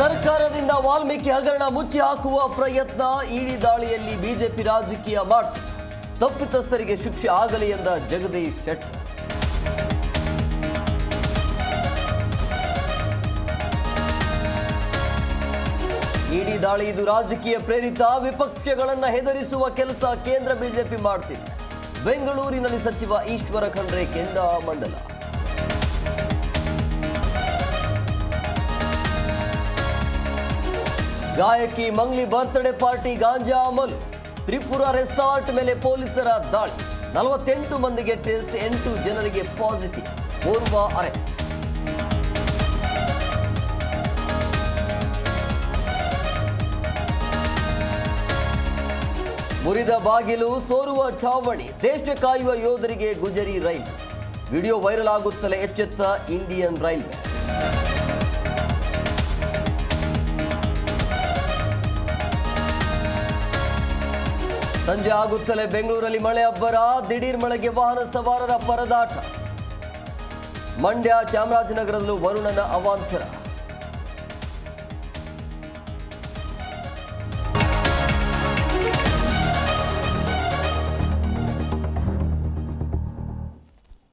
ಸರ್ಕಾರದಿಂದ ವಾಲ್ಮೀಕಿ ಹಗರಣ ಮುಚ್ಚಿ ಹಾಕುವ ಪ್ರಯತ್ನ ಇಡಿ ದಾಳಿಯಲ್ಲಿ ಬಿಜೆಪಿ ರಾಜಕೀಯ ಮಾರ್ಚ್. ತಪ್ಪಿತಸ್ಥರಿಗೆ ಶಿಕ್ಷೆ ಆಗಲಿ ಎಂದ ಜಗದೀಶ್ ಶೆಟ್ಟರ್ ಇಡಿ ದಾಳಿ ಇದು ರಾಜಕೀಯ ಪ್ರೇರಿತ ವಿಪಕ್ಷಗಳನ್ನು ಹೆದರಿಸುವ ಕೆಲಸ ಕೇಂದ್ರ ಬಿಜೆಪಿ ಮಾಡ್ತಿದೆ. ಬೆಂಗಳೂರಿನಲ್ಲಿ ಸಚಿವ ಈಶ್ವರ ಖಂಡ್ರೆ, ಕೆಂಡಾಮಂಡಲ. ಗಾಯಕಿ ಮಂಗ್ಲಿ ಬರ್ತ್ಡೇ ಪಾರ್ಟಿ ಗಾಂಜಾ ಅಮಲ್. ತ್ರಿಪುರ ರೆಸಾರ್ಟ್ ಮೇಲೆ ಪೊಲೀಸರ ದಾಳಿ. ನಲವತ್ತೆಂಟು ಮಂದಿಗೆ ಟೆಸ್ಟ್ ಎಂಟು ಜನರಿಗೆ ಪಾಸಿಟಿವ್ ಓರ್ವ ಅರೆಸ್ಟ್ ಮುರಿದ ಬಾಗಿಲು, ಸೋರುವ ಛಾವಣಿ. ದೇಶ ಕಾಯುವ ಯೋಧರಿಗೆ ಗುಜರಿ ರೈಲು. ವಿಡಿಯೋ ವೈರಲ್ ಆಗುತ್ತಲೇ ಎಚ್ಚೆತ್ತ ಇಂಡಿಯನ್ ರೈಲ್ವೆ. ಸಂಜೆ ಆಗುತ್ತಲೇ ಬೆಂಗಳೂರಲ್ಲಿ ಮಳೆ ಅಬ್ಬರ ದಿಢೀರ್ ಮಳೆಗೆ ವಾಹನ ಸವಾರರ ಪರದಾಟ. ಮಂಡ್ಯ ಚಾಮರಾಜನಗರದಲ್ಲೂ ವರುಣನ ಅವಾಂತರ.